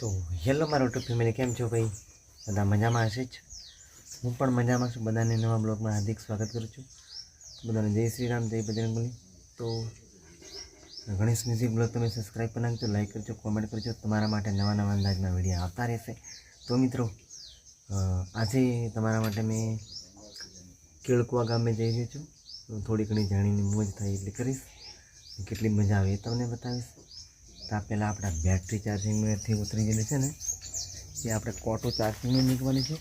તો હેલો, મારો YouTube family કેમ છો ભાઈ? બધા મજામાં હશે જ? હું પણ મજામાં છું. બધાને નવા બ્લોગમાં હાર્દિક સ્વાગત કરું છું. બધાને જય શ્રી રામ, જય બજરંગબલી તો ગણેશ મ્યુઝિક બ્લોગ તમે સબસ્ક્રાઈબ કરી નાખજો લાઈક કરજો કોમેન્ટ કરજો. તમારા માટે નવા નવા અંદાજના વીડિયો આવતા રહેશે. તો મિત્રો આજે તમારા માટે મેં કેળકુવા ગામે જઈ રહ્યો છું. થોડી ઘણી જાણીને મોજ થાય એટલે કરીશ. કેટલી મજા આવે એ તમને બતાવીશ. ત્યાં પહેલાં આપણા બેટરી ચાર્જિંગથી ઉતરી ગયેલી છે ને, એ આપણે કોટો ચાર્જિંગમાં મૂકવાની છે.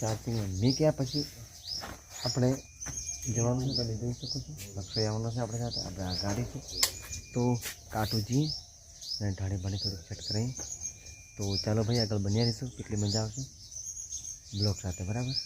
ચાર્જિંગમાં મૂક્યા પછી આપણે જવાનું છે તમે જોઈ શકો છો. લક્ષ્ય આવવાનો છે આપણે સાથે, આપણે આ ગાડી છે. તો કાંટું જી અને ઢાળી ભાડી થોડુંક સેટ કરી. તો ચાલો ભાઈ, આગળ બન્યા રહીશું. કેટલી મજા આવશે. બ્લોક સાથે, બરાબર?